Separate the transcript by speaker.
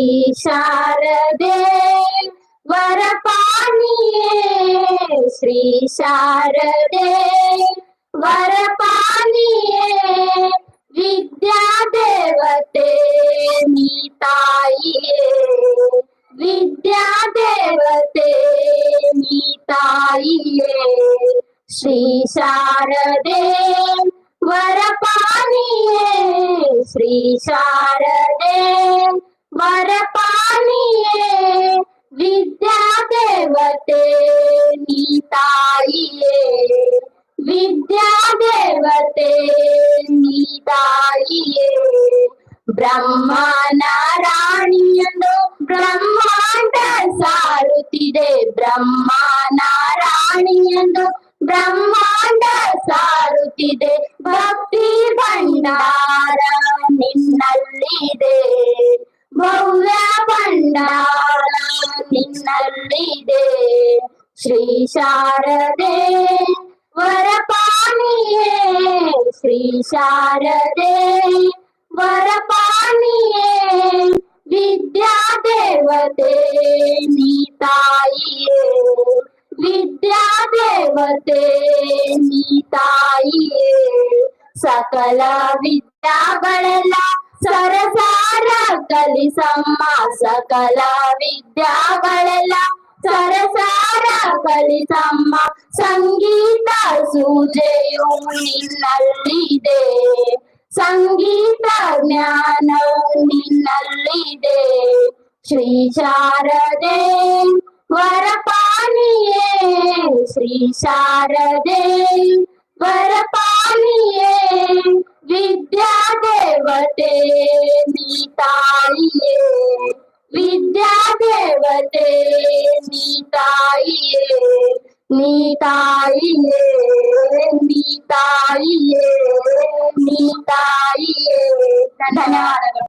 Speaker 1: श्री शारदे वरपाणीये श्री शारदे वरपाणीये विद्या देवते नीताईये विद्या देवते नीताईये श्री शारदे वरपाणीये श्री शारदे ವರಪಾಣಿಯೇ ವಿದ್ಯಾ ದೇವತೆ ನೀ ತಾಯಿಯೇ ವಿದ್ಯಾ ದೇವತೆ ನೀ ತಾಯಿಯೇ ಬ್ರಹ್ಮನ ರಾಣಿಯನ್ನು ಬ್ರಹ್ಮಾಂಡ ಸಾರುತ್ತಿದೆ ಬ್ರಹ್ಮನ ರಾಣಿಯನ್ನು ಬ್ರಹ್ಮಾಂಡ ಸಾರುತ್ತಿದೆ ಭಕ್ತಿ ಭಂಡಾರ ನಿನ್ನಲ್ಲಿದೆ ಶ್ರೀ ಶಾರದೆ ವರಪಾಣಿಯೇ ಶ್ರೀ ಶಾರದೆ ವರಪಾಣಿಯೇ ವಿದ್ಯಾ ದೇವತೆ ನೀತಾಯಿಯೇ ವಿದ್ಯಾ ದೇವತೆ ನೀತಾಯಿಯೇ ಸಕಲ ವಿದ್ಯಾಗಳೆಲ್ಲ ಸರಸಾರ ಕಲಿಸಮ್ಮ ಸಕಲ ವಿದ್ಯಾಗಳೆಲ್ಲ ಸರಸಾರ ಕಲಿಸಮ್ಮ ಸಂಗೀತ ಸೂಜೆಯು ನಿನ್ನಲ್ಲಿದೆ ಸಂಗೀತ ಜ್ಞಾನವು ನಿನ್ನಲ್ಲಿದೆ ಶ್ರೀ ಶಾರದೆ ವರಪಾಣಿಯೇ ಶ್ರೀ ಶಾರದೆ ವರಪಾಣಿಯೇ ದೇವತೆ ನೀತಾಯಿಯೇ ನೀತಾಯಿಯೇ ನೀತಾಯಿಯೇ ನೀತಾಯಿಯೇ ಧನ್ಯವಾದಗಳು